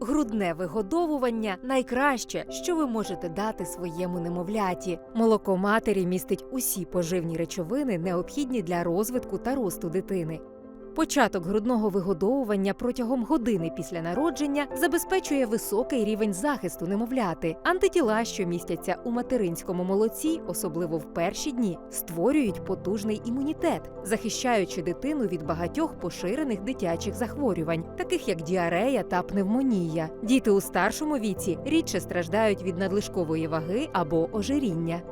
Грудне вигодовування найкраще, що ви можете дати своєму немовляті. Молоко матері містить усі поживні речовини, необхідні для розвитку та росту дитини. Початок грудного вигодовування протягом години після народження забезпечує високий рівень захисту немовляти. Антитіла, що містяться у материнському молоці, особливо в перші дні, створюють потужний імунітет, захищаючи дитину від багатьох поширених дитячих захворювань, таких як діарея та пневмонія. Діти у старшому віці рідше страждають від надлишкової ваги або ожиріння.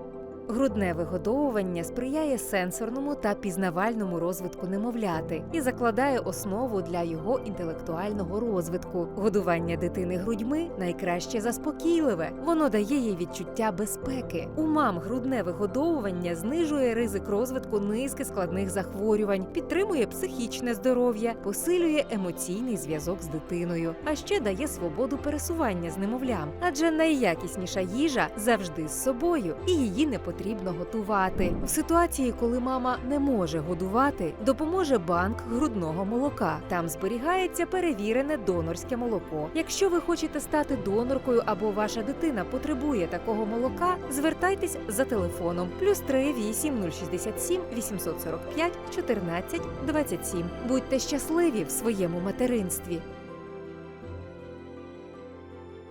Грудне вигодовування сприяє сенсорному та пізнавальному розвитку немовляти і закладає основу для його інтелектуального розвитку. Годування дитини грудьми найкраще заспокійливе. Воно дає їй відчуття безпеки. У мам грудне вигодовування знижує ризик розвитку низки складних захворювань, підтримує психічне здоров'я, посилює емоційний зв'язок з дитиною, а ще дає свободу пересування з немовлям. Адже найякісніша їжа завжди з собою, і її не потрібно готувати. В ситуації, коли мама не може годувати, допоможе банк грудного молока. Там зберігається перевірене донорське молоко. Якщо ви хочете стати доноркою або ваша дитина потребує такого молока, звертайтесь за телефоном плюс 3 8 067 845 14 27. Будьте щасливі в своєму материнстві.